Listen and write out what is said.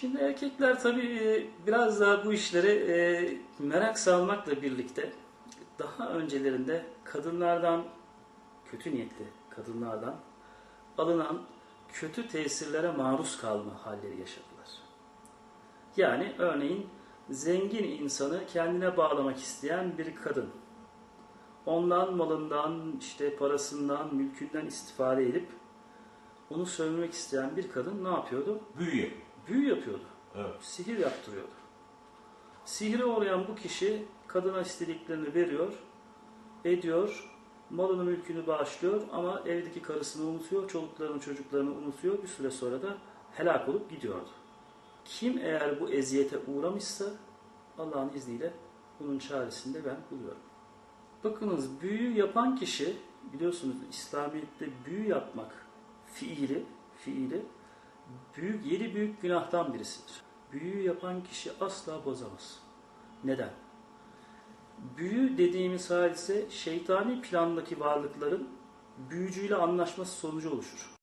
Şimdi erkekler tabii e, biraz daha bu işlere e, merak salmakla birlikte daha öncelerinde kadınlardan, kötü niyetli kadınlardan alınan kötü tesirlere maruz kalma halleri yaşadılar. Yani örneğin zengin insanı kendine bağlamak isteyen bir kadın ondan malından, işte parasından, mülkünden istifade edip onu sömürmek isteyen bir kadın ne yapıyordu? Büyü. Büyü yapıyordu. Evet. Sihir yaptırıyordu. Sihire uğrayan bu kişi kadına istediklerini veriyor, ediyor, malını mülkünü bağışlıyor ama evdeki karısını unutuyor, çoluklarını çocuklarını unutuyor. Bir süre sonra da helak olup gidiyordu. Kim eğer bu eziyete uğramışsa Allah'ın izniyle bunun çaresini de ben buluyorum. Bakınız büyü yapan kişi biliyorsunuz İslamiyet'te büyü yapmak fiili, fiili büyük yedi büyük günahtan birisidir. Büyü yapan kişi asla bozamaz. Neden? Büyü dediğimiz hadise şeytani plandaki varlıkların büyücüyle anlaşması sonucu oluşur.